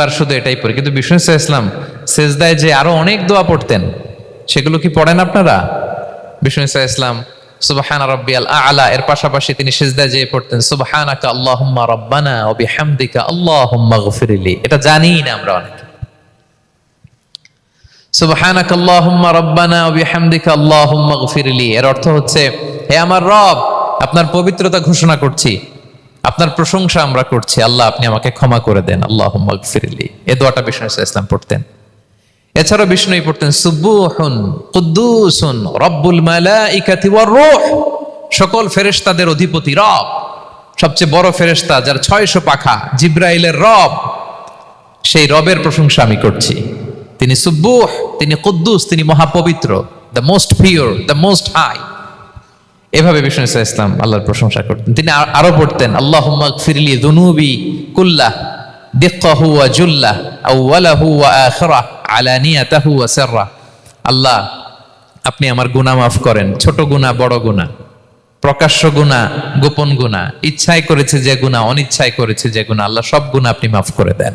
তিনবার শুধু এটাই পড়ি। কিন্তু বিষ্ণু ইসলাম সেজদায় যে আরও অনেক দোয়া পড়তেন, সেগুলো কি পড়েন আপনারা? বিষ্ণু ইসলাম আলা এর পাশাপাশি তিনি যেয়ে পড়তেন রাব্বানা এটা জানি না আমরা অনেকে। সুবহানাকা আল্লাহুম্মা রাব্বানা ওয়া বিহামদিকা আল্লাহুম্মা গফিরলি এর অর্থ হচ্ছে, হে আমার রব, আপনার পবিত্রতা ঘোষণা করছি আপনার প্রশংসা আমরা করছি। আল্লাহ, আপনি আমাকে ক্ষমা করে দেন। আল্লাহ গফিরলি এ দোয়াটা বিষ্ণু ইসলাম পড়তেন। এছাড়াও বিষ্ণুই পড়তেন সুব্বুহুন কুদ্দুসুন রব্বুল মালাইকাতি ওয়ার রূহ। সকল ফেরেশতাদের অধিপতি রব। সবচেয়ে বড় ফেরেশতা যার ছয়শো পাখা জিব্রাইলের রব, সেই রবের প্রশংসা আমি করছি। তিনি সুব্বুহ তিনি কুদ্দুস, তিনি মহাপবিত্র the most pure the most high এভাবে বিষ্ণু ইসা ইসলাম আল্লাহর প্রশংসা করতেন। তিনি আর- আরও পড়তেন আল্লাহ ফিরলি দুনুবি কুল্লাহ, দিক্কাহু ওয়া জুল্লাহ, আউওয়ালাহু ওয়া আখিরাহ, আলানিয়াতাহু ওয়া সিররাহ। আল্লাহ, আপনি আমার গুনাহ মাফ করেন, ছোট গুনাহ, বড় গুনাহ, প্রকাশ্য গুনাহ, গোপন গুনাহ, ইচ্ছায় করেছে যে গুনাহ, অনিচ্ছায় করেছে যে গুনাহ, আল্লাহ সব গুনাহ আপনি মাফ করে দেন।